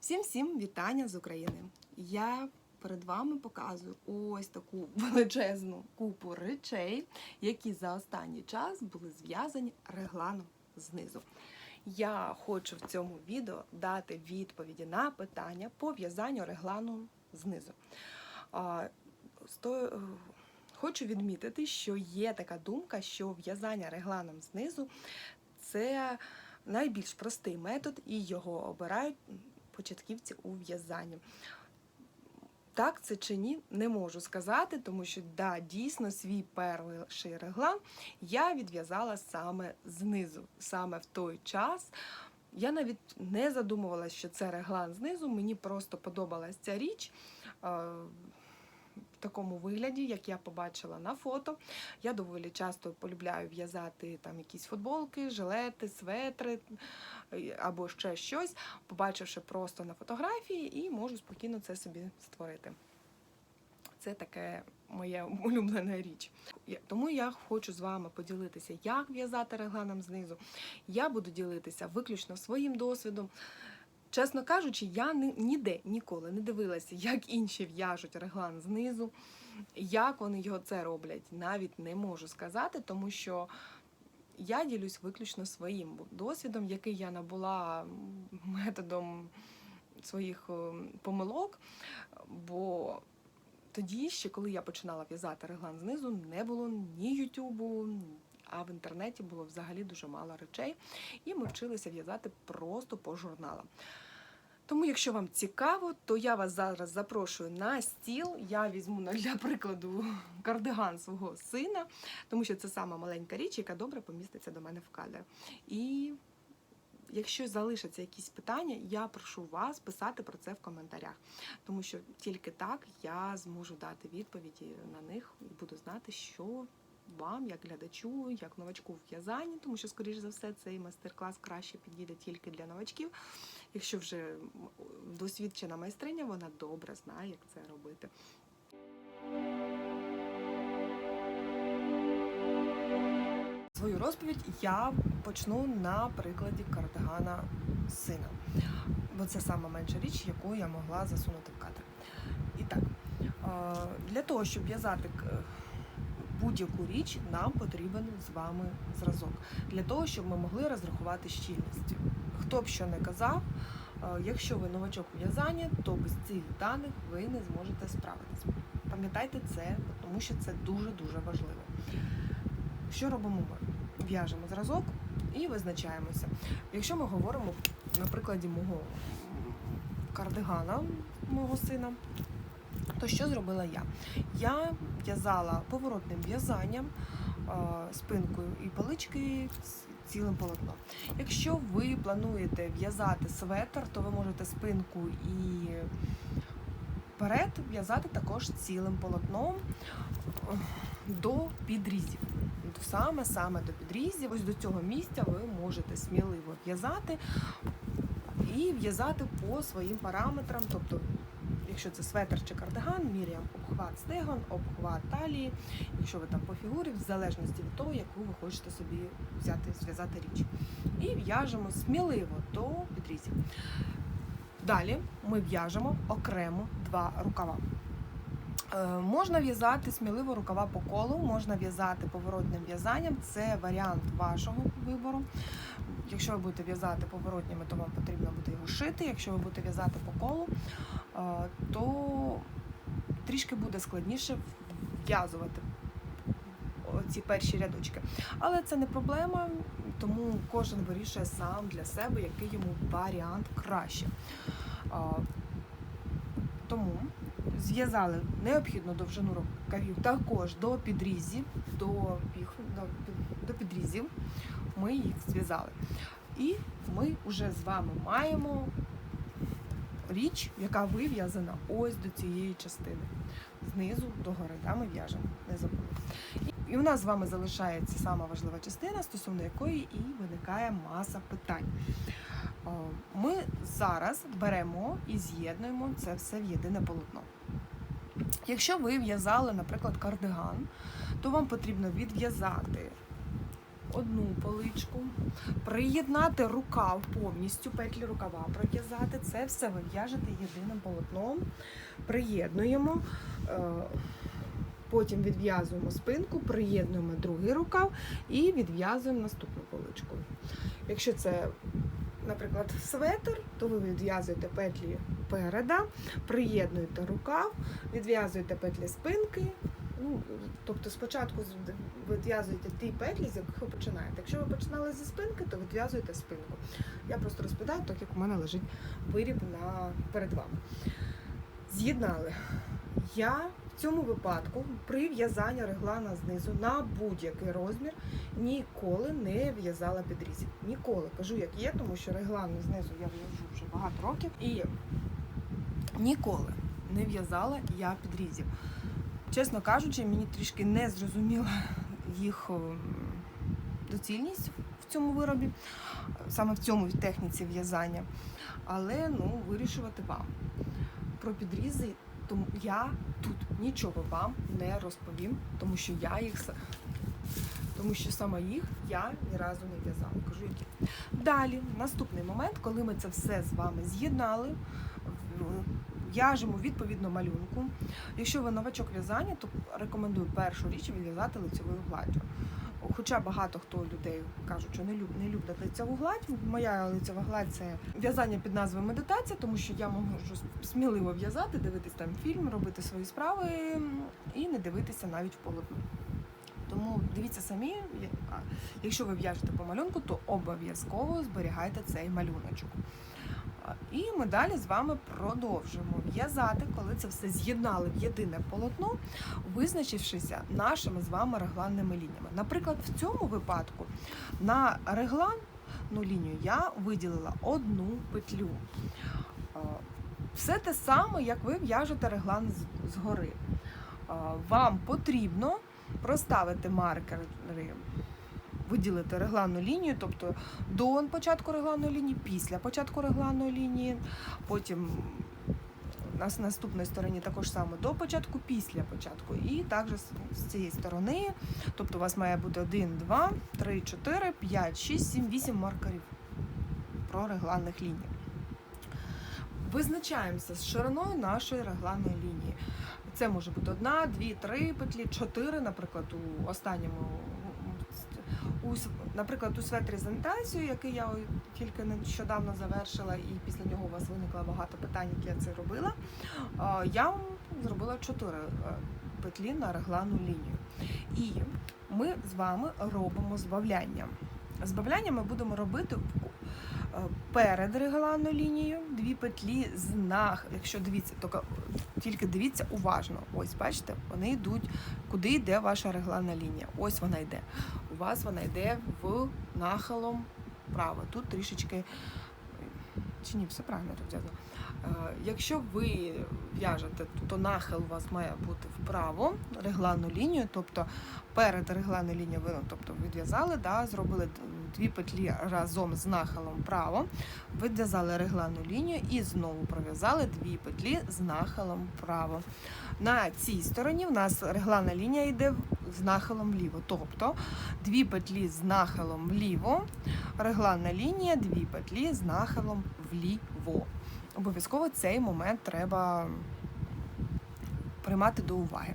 Всім всім вітання з України. Я перед вами показую ось таку величезну купу речей, які за останній час були зв'язані регланом знизу. Я хочу в цьому відео дати відповіді на питання по в'язанню реглану знизу. Е, Хочу відмітити, що є така думка, що в'язання регланом знизу це найбільш простий метод, і його обирають початківці у в'язанні. Так це чи ні, не можу сказати, тому що да, дійсно свій перший реглан я відв'язала саме знизу, саме в той час. Я навіть не задумувалася, що це реглан знизу. Мені просто подобалась ця річ е, в такому вигляді, як я побачила на фото. Я доволі часто полюбляю в'язати там якісь футболки, жилети, светри е, або ще щось, побачивши просто на фотографії, і можу спокійно це собі створити. Це таке моя улюблена річ. Тому я хочу з вами поділитися, як в'язати регланом знизу. Я буду ділитися виключно своїм досвідом. Чесно кажучи, я ні- ніде ніколи не дивилася, як інші в'яжуть реглан знизу, як вони його це роблять, навіть не можу сказати, тому що я ділюсь виключно своїм досвідом, який я набула методом своїх е, помилок. Бо тоді, ще коли я починала в'язати реглан знизу, не було ні Ютубу, а в інтернеті було взагалі дуже мало речей, і ми вчилися в'язати просто по журналам. Тому, якщо вам цікаво, то я вас зараз запрошую на стіл. Я візьму для прикладу кардиган свого сина, тому що це сама маленька річ, яка добре поміститься до мене в кадр. І якщо залишаться якісь питання, я прошу вас писати про це в коментарях, тому що тільки так я зможу дати відповіді на них і буду знати, що вам, як глядачу, як новачку в в'язанні, тому що, скоріш за все, цей майстер-клас краще підійде тільки для новачків. Якщо вже досвідчена майстриня, вона добре знає, як це робити. Свою розповідь я почну на прикладі кардигана сина. Бо це сама менша річ, яку я могла засунути в кадр. І так, е, для того, щоб в'язати будь-яку річ, нам потрібен з вами зразок. Для того, щоб ми могли розрахувати щільність. Хто б що не казав, е, якщо ви новачок у в'язанні, то без цих даних ви не зможете справитися. Пам'ятайте це, тому що це дуже-дуже важливо. Що робимо ми? В'яжемо зразок і визначаємося. Якщо ми говоримо на прикладі мого кардигана, мого сина, то що зробила я? Я в'язала поворотним в'язанням, спинкою і палички цілим полотном. Якщо ви плануєте в'язати светр, то ви можете спинку і перед в'язати також цілим полотном е, до підрізів. Саме саме до підрізів, ось до цього місця ви можете сміливо в'язати і в'язати по своїм параметрам. Тобто, якщо це светр чи кардиган, міряємо обхват стегон, обхват талії, якщо ви там по фігурі, в залежності від того, яку ви хочете собі взяти, зв'язати річ. І в'яжемо сміливо до підрізів. Далі ми в'яжемо окремо два рукава. Е, Можна в'язати сміливо рукава по колу, можна в'язати поворотним в'язанням. Це варіант вашого вибору. Якщо ви будете в'язати поворотніми, то вам потрібно буде його шити. Якщо ви будете в'язати по колу, то трішки буде складніше в'язувати ці перші рядочки. Але це не проблема, тому кожен вирішує сам для себе, який йому варіант краще. Е, Тому зв'язали необхідну довжину рукавів також до підрізів, до, до підрізів. Ми їх зв'язали. І ми вже з вами маємо річ, яка вив'язана ось до цієї частини. Знизу до гори, да, ми в'яжемо, не забули. І у нас з вами залишається сама важлива частина, стосовно якої і виникає маса питань. Ми зараз беремо і з'єднуємо це все в єдине полотно. Якщо ви в'язали, наприклад, кардиган, то вам потрібно відв'язати одну поличку, приєднати рукав повністю, петлі рукава пров'язати. Це все ви в'яжете єдиним полотном, приєднуємо. е, Потім відв'язуємо спинку, приєднуємо другий рукав і відв'язуємо наступну поличку. Якщо це, наприклад, светр, то ви відв'язуєте петлі переда, приєднуєте рукав, відв'язуєте петлі спинки. Ну, тобто спочатку відв'язуєте ті петлі, з яких ви починаєте. Якщо ви починали зі спинки, то відв'язуєте спинку. Я просто розповідаю, так як у мене лежить виріб на, перед вами. З'єднали. Я в цьому випадку при в'язанні реглана знизу на будь-який розмір ніколи не в'язала підрізів. Ніколи кажу, як є, тому що реглан знизу я в'яжу вже багато років і ніколи не в'язала я підрізів. Чесно кажучи, мені трішки не зрозуміла їх ем, доцільність в цьому виробі, саме в цьому техніці в'язання. Але ну, вирішувати вам. Про підрізи тому я тут нічого вам не розповім, тому що я їх тому що саме їх я ні разу не в'язала. Кажу, які. Далі, наступний момент, коли ми це все з вами з'єднали, в'яжемо відповідно малюнку. Якщо ви новачок в'язання, то рекомендую першу річ відв'язати лицевою гладдю. Хоча багато хто людей кажуть, що не люб, не люблять лицеву гладь. Моя лицева гладь це в'язання під назвою медитація, тому що я можу сміливо в'язати, дивитись там фільм, робити свої справи і не дивитися навіть в полотно. Тому дивіться самі, якщо ви в'яжете по малюнку, то обов'язково зберігайте цей малюночок. І ми далі з вами продовжуємо в'язати, коли це все з'єднали в єдине полотно, визначившися нашими з вами регланними лініями. Наприклад, в цьому випадку на регланну лінію я виділила одну петлю. Все те саме, як ви в'яжете реглан згори. Вам потрібно проставити маркери, виділити регланну лінію, тобто до початку регланної лінії, після початку регланної лінії, потім на наступній стороні також саме до початку, після початку. І також з цієї сторони, тобто у вас має бути 1, 2, 3, 4, 5, 6, 7, 8 маркерів про регланних ліній. Визначаємося з шириною нашої регланної лінії. Це може бути одна, дві, три петлі, чотири, наприклад, у останньому. У, наприклад, у светрезентацію, який я тільки нещодавно завершила, і після нього у вас виникло багато питань, як я це робила. Я зробила чотири е, петлі на реглану лінію. І ми з вами робимо збавляння. Збавляння ми будемо робити перед регланною лінією, дві петлі з нах. Якщо дивіться, тільки, тільки дивіться уважно. Ось бачите, вони йдуть, куди йде ваша регланна лінія. Ось вона йде. У вас вона йде в нахилом вправо. Тут трішечки. Чи ні, все правильно взято. Е, Якщо ви в'яжете, то нахил у вас має бути вправо, регланну лінію, тобто перед регланною лінією ви тобто відв'язали, да, зробили дві петлі разом з нахилом вправо, відв'язали регланну лінію і знову пров'язали дві петлі з нахилом вправо. На цій стороні в нас регланна лінія йде з нахилом вліво, тобто дві петлі з нахилом вліво, регланна лінія, дві петлі з нахилом вліво. Обов'язково цей момент треба приймати до уваги.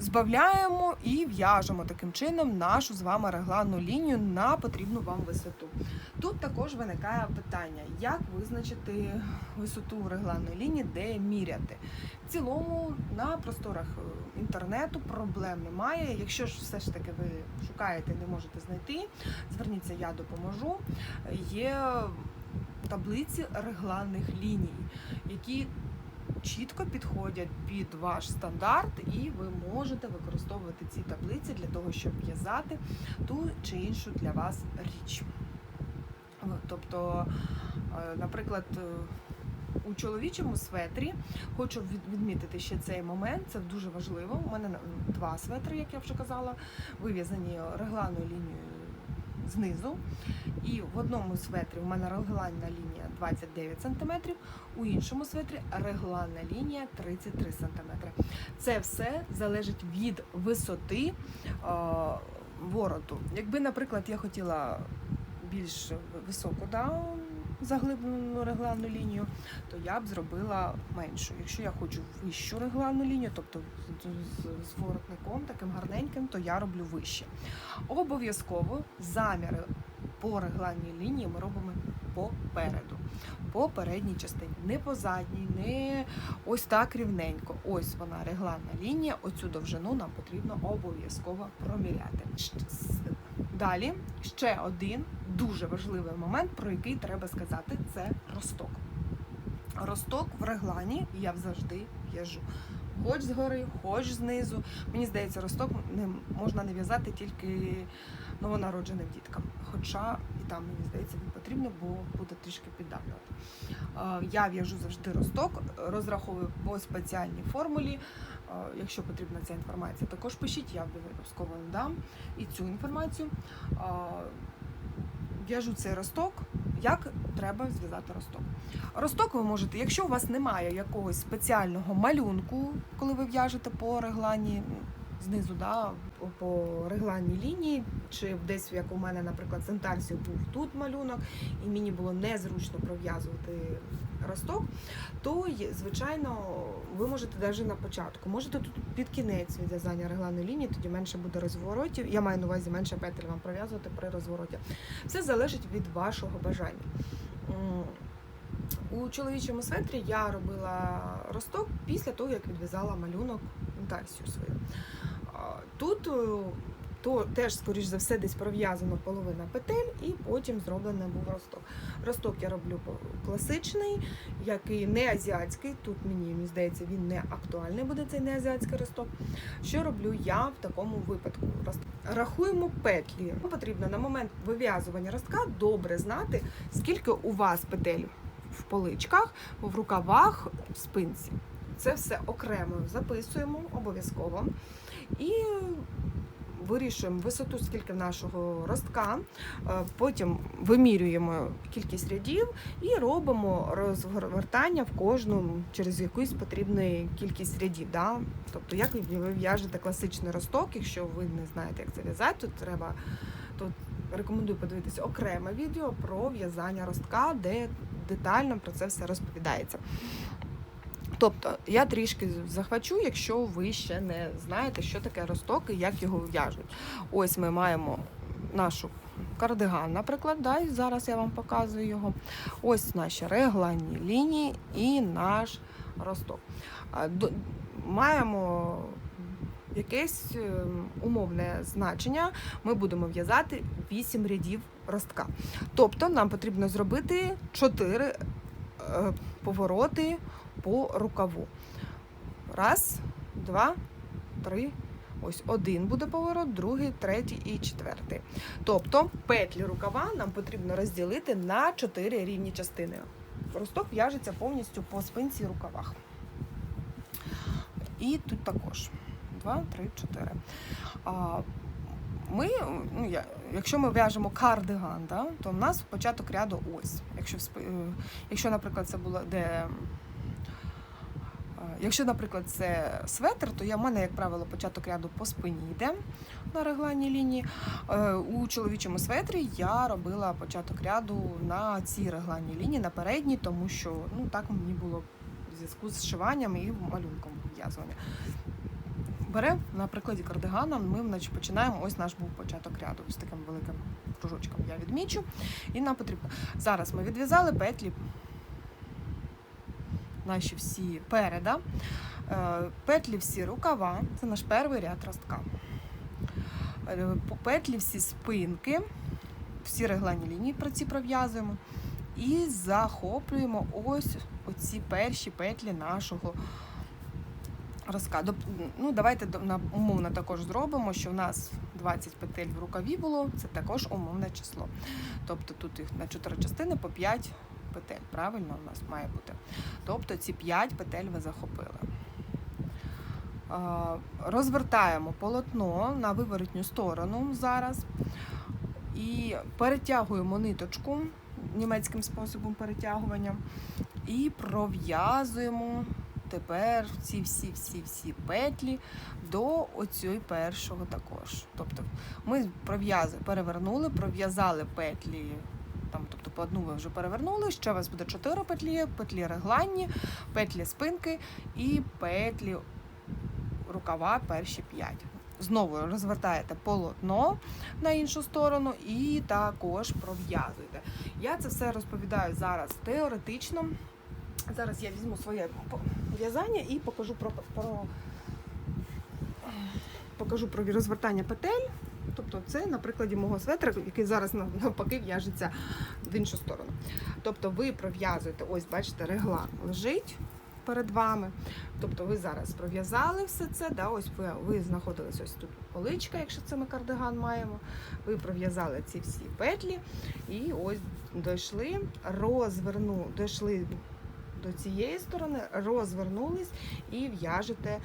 Збавляємо і в'яжемо таким чином нашу з вами регланну лінію на потрібну вам висоту. Тут також виникає питання, як визначити висоту регланної лінії, де міряти. В цілому на просторах е, інтернету проблем немає. Якщо ж все ж таки ви шукаєте, не можете знайти, зверніться, я допоможу. Є таблиці регланних ліній, які чітко підходять під ваш стандарт, і ви можете використовувати ці таблиці для того, щоб в'язати ту чи іншу для вас річ. Тобто, е, наприклад, е, у чоловічому светрі хочу відмітити ще цей момент, це дуже важливо. У мене два светри, як я вже казала, вив'язані регланною лінією знизу. І в одному светрі у мене регланна лінія 29 см, у іншому светрі регланна лінія 33 см. Це все залежить від висоти е, вороту. Якби, наприклад, я хотіла більш високу да, заглиблену регланну лінію, то я б зробила меншу. Якщо я хочу вищу регланну лінію, тобто з, воротником таким гарненьким, то я роблю вище. Обов'язково заміри по регланній лінії ми робимо попереду, по передній частині, не по задній, не ось так рівненько. Ось вона регланна лінія. Оцю довжину нам потрібно обов'язково проміряти. Далі ще один дуже важливий момент, про який треба сказати, це росток. Росток в реглані я завжди в'яжу. Хоч згори, хоч знизу. Мені здається, росток можна не в'язати тільки новонародженим діткам. Хоча і там, мені здається, він потрібно, бо буде трішки піддавлювати. Я в'яжу завжди росток, розраховую по спеціальній формулі. Якщо потрібна ця інформація, також пишіть, я обов'язково дам і цю інформацію. В'яжу цей росток, як треба зв'язати росток. Росток ви можете, якщо у вас немає якогось спеціального малюнку, коли ви в'яжете по реглані знизу, да, по- регланній лінії, чи десь як у мене, наприклад, з інтарсів був тут малюнок, і мені було незручно пров'язувати росток, то звичайно ви можете навіть на початку, можете тут під кінець відв'язання регланної лінії, тоді менше буде розворотів. Я маю на увазі менше петель вам пров'язувати при розвороті. Все залежить від вашого бажання. У чоловічому светрі я робила росток після того, як відв'язала малюнок інтарсію свою. Тут е, то теж, скоріш за все, десь пров'язано половина петель, і потім зроблений був росток. Росток я роблю класичний, який не азіатський. Тут мені, мені здається, він не актуальний буде цей не азіатський росток. Що роблю я в такому випадку? Рахуємо петлі. Потрібно на момент вив'язування ростка добре знати, скільки у вас петель в поличках, в рукавах, в спинці. Це все окремо записуємо обов'язково. І вирішуємо висоту, скільки нашого ростка, е, потім вимірюємо кількість рядів і робимо розвертання в кожному через якусь потрібну кількість рядів. Да? Тобто, як ви в'яжете класичний росток, якщо ви не знаєте, як це в'язати, то треба тут рекомендую подивитися окреме відео про в'язання ростка, де детально про це все розповідається. Тобто я трішки захвачу, якщо ви ще не знаєте, що таке росток і як його в'яжуть. Ось ми маємо нашу кардиган, наприклад, да, і зараз я вам показую його. Ось наші регланні лінії і наш росток. Маємо якесь е, умовне значення. Ми будемо в'язати 8 рядів ростка. Тобто нам потрібно зробити 4 е, повороти по рукаву. Раз, два, три. Ось один буде поворот, другий, третій і четвертий. Тобто петлі рукава нам потрібно розділити на чотири рівні частини. Росток в'яжеться повністю по спинці рукавах. І тут також. Два, три, чотири. Ми, ну, я, якщо ми в'яжемо кардиган, да, то в нас початок ряду ось. Якщо, е, якщо наприклад, це було де. е, Якщо, наприклад, це светр, то я в мене, як правило, початок ряду по спині йде на регланній лінії. Е, У чоловічому светрі я робила початок ряду на цій регланній лінії, на передній, тому що ну, так мені було в зв'язку з шиванням і малюнком в'язування. Бере на прикладі кардигана, ми значить, починаємо. Ось наш був початок ряду з таким великим кружочком. Я відмічу. І нам потрібно. Зараз ми відв'язали петлі наші всі переда, Е, петлі всі рукава, це наш перший ряд ростка. Е, Петлі всі спинки, всі реглані лінії про ці пров'язуємо. І захоплюємо ось оці перші петлі нашого ростка. Ну, давайте умовно також зробимо, що в нас 20 петель в рукаві було, це також умовне число. Тобто тут їх на 4 частини по 5 петель. Правильно у нас має бути. Тобто ці 5 петель ви захопили. Розвертаємо полотно на виворотню сторону зараз і перетягуємо ниточку німецьким способом перетягування і пров'язуємо тепер ці всі всі всі петлі до оцього першого також. Тобто ми перевернули, пров'язали петлі. Там, тобто по одну ви вже перевернули, ще у вас буде 4 петлі, петлі регланні, петлі спинки і петлі рукава перші 5. Знову розвертаєте полотно на іншу сторону і також пров'язуєте. Я це все розповідаю зараз теоретично. Зараз я візьму своє в'язання і покажу про, про, покажу про розвертання петель. Тобто це на прикладі мого светра, який зараз навпаки в'яжеться в іншу сторону. Тобто ви пров'язуєте, ось бачите, регла лежить перед вами. Тобто ви зараз пров'язали все це, да, ось ви, ви знаходились ось тут поличка, якщо це ми кардиган маємо. Ви пров'язали ці всі петлі і ось дійшли, розверну, дійшли до цієї сторони, розвернулись і в'яжете.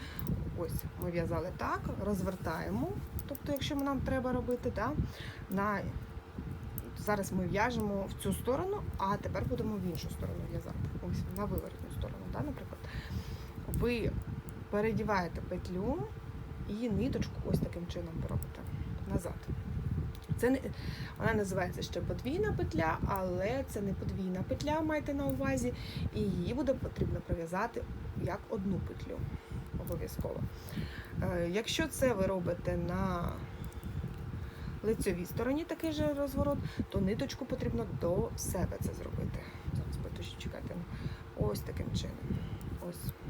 Ось ми в'язали так, розвертаємо. Тобто, якщо нам треба робити, да, на зараз ми в'яжемо в цю сторону, а тепер будемо в іншу сторону в'язати. Ось на виворотню сторону, да, наприклад. Ви передіваєте петлю і ниточку ось таким чином робите назад. Це не вона називається ще подвійна петля, але це не подвійна петля, майте на увазі, і її буде потрібно пров'язати як одну петлю обов'язково. Е, Якщо це ви робите на лицьовій стороні такий же розворот, то ниточку потрібно до себе це зробити. Зараз потуші чекайте. Ось таким чином. Ось.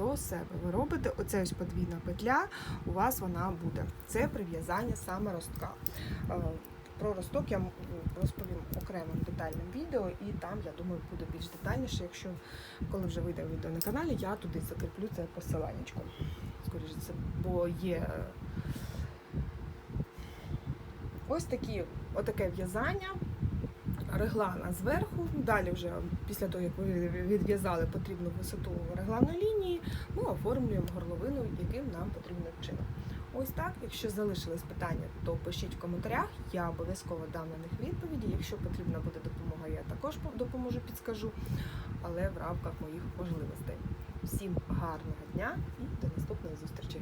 До себе ви робите оце ось подвійна петля, у вас вона буде. Це прив'язання саме ростка. Е, Про росток я розповім окремим детальним відео, і там, я думаю, буде більш детальніше. Якщо коли вже вийде відео на каналі, я туди закріплю це посиланнячко. Скоріше це, бо є е, ось такі, отаке в'язання. Реглана зверху. Далі, вже після того, як ви відв'язали потрібну висоту регланої лінії, ми оформлюємо горловину, яким нам потрібно чином. Ось так. Якщо залишились питання, то пишіть в коментарях. Я обов'язково дам на них відповіді. Якщо потрібна буде допомога, я також допоможу, підскажу, але в рамках моїх можливостей. Всім гарного дня і до наступної зустрічі!